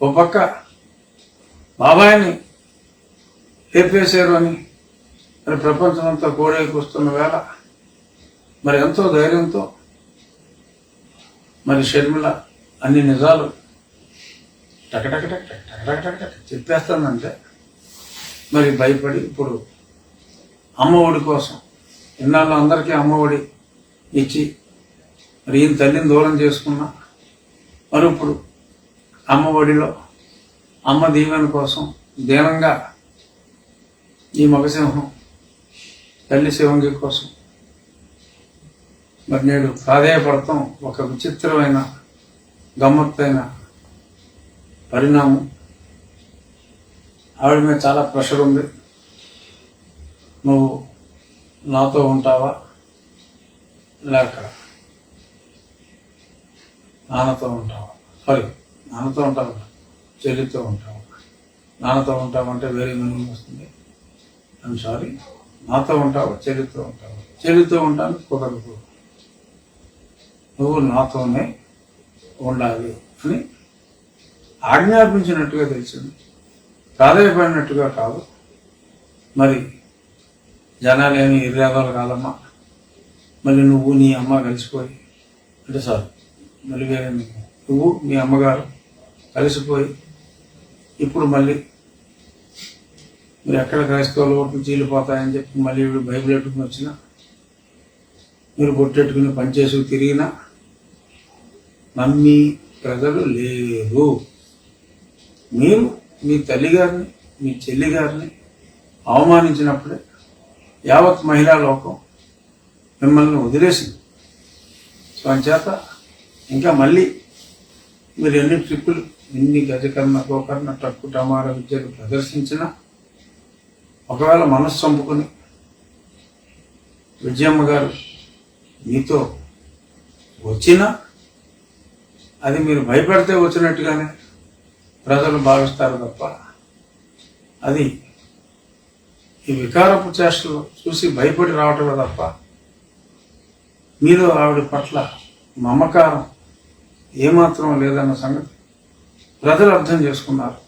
ఓ పక్క బాబాయిని లేపేశారు అని. మరి ప్రపంచమంతా కోడైకొస్తున్న వేళ మరి ఎంతో ధైర్యంతో మరి షర్మిల అన్ని నిజాలు టకటక టక చెప్పేస్తానంటే మరి భయపడి ఇప్పుడు అమ్మ ఒడి కోసం ఇన్నాళ్ళు అందరికీ అమ్మ ఒడి ఇచ్చి మరి ఈయన తల్లిని దూరం చేసుకున్నా మరి ఇప్పుడు అమ్మ ఒడిలో అమ్మ దీవెన కోసం దీనంగా ఈ మగసింహం తల్లి శివంగి కోసం. మరి నేడు ప్రాధేయపడటం ఒక విచిత్రమైన గమ్మత్తైన పరిణామం. ఆవిడ మీద చాలా ప్రెషర్ ఉంది. నువ్వు నాతో ఉంటావా? లేక నాన్నతో ఉంటావా? సారీ. నాన్నతో ఉంటావా చెల్లితో ఉంటావా నాన్నతో ఉంటామంటే వేరే మీనింగ్ వస్తుంది. ఐమ్ సారీ నాతో ఉంటావా? చెల్లితో ఉంటావా? చెల్లితో ఉంటాను కుదరదు. నువ్వు నాతోనే ఉండాలి అని ఆజ్ఞాపించినట్టుగా తెలిసింది. ప్రాధాయపడినట్టుగా కాదు. మరి జనాలేమి ఇర్రేదాలు కాదమ్మా. మళ్ళీ నువ్వు నీ అమ్మ కలిసిపోయి అంటే సార్ మళ్ళీ వేరే నువ్వు మీ అమ్మగారు కలిసిపోయి ఇప్పుడు మళ్ళీ మీరు ఎక్కడ క్రైస్తవులు ఓట్లు చీలిపోతాయని చెప్పి మళ్ళీ వీడు బైబిల్ ఎట్టుకుని వచ్చినా మీరు కొట్టెట్టుకుని పనిచేసి తిరిగినా నమ్మి ప్రజలు లేరు. మీరు మీ తల్లి గారిని మీ చెల్లి గారిని అవమానించినప్పుడే యావత్ మహిళా లోకం మిమ్మల్ని వదిలేసింది. సో అంచేత ఇంకా మళ్ళీ మీరు ఎన్ని ట్రిప్పులు ఎన్ని గజకర్ణ గోకర్ణ టక్కు టమార విద్యలు ప్రదర్శించినా ఒకవేళ మనస్సు చంపుకొని విజయమ్మ గారు మీతో వచ్చినా అది మీరు భయపడితే వచ్చినట్టుగానే ప్రజలు భావిస్తారు తప్ప అది ఈ వికారపు చేష్టలు చూసి భయపడి రావటమే తప్ప మీరు ఆవిడ పట్ల మమకారం ఏమాత్రం లేదన్న సంగతి ప్రజలు అర్థం చేసుకున్నారు.